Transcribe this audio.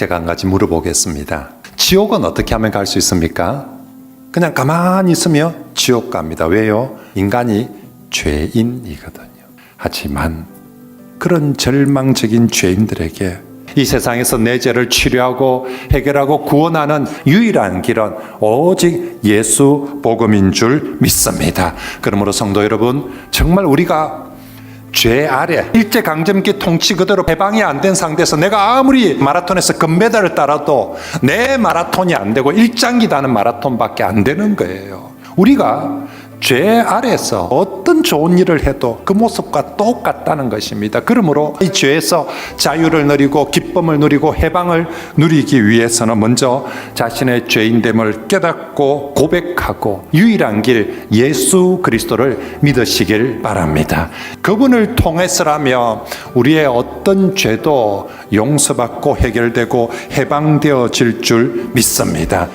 제가 한 가지 물어보겠습니다. 지옥은 어떻게 하면 갈 수 있습니까? 그냥 가만히 있으면 지옥 갑니다. 왜요? 인간이 죄인이거든요. 하지만 그런 절망적인 죄인들에게 이 세상에서 내 죄를 치료하고 해결하고 구원하는 유일한 길은 오직 예수 복음인 줄 믿습니다. 그러므로 성도 여러분, 정말 우리가 죄 아래 일제 강점기 통치 그대로 해방이 안 된 상태에서 내가 아무리 마라톤에서 금메달을 따라도 내 마라톤이 안 되고 일장기다는 마라톤밖에 안 되는 거예요. 우리가 죄 아래서 어떤 좋은 일을 해도 그 모습과 똑같다는 것입니다. 그러므로 이 죄에서 자유를 누리고 기쁨을 누리고 해방을 누리기 위해서는 먼저 자신의 죄인됨을 깨닫고 고백하고 유일한 길 예수 그리스도를 믿으시길 바랍니다. 그분을 통해서라면 우리의 어떤 죄도 용서받고 해결되고 해방되어질 줄 믿습니다.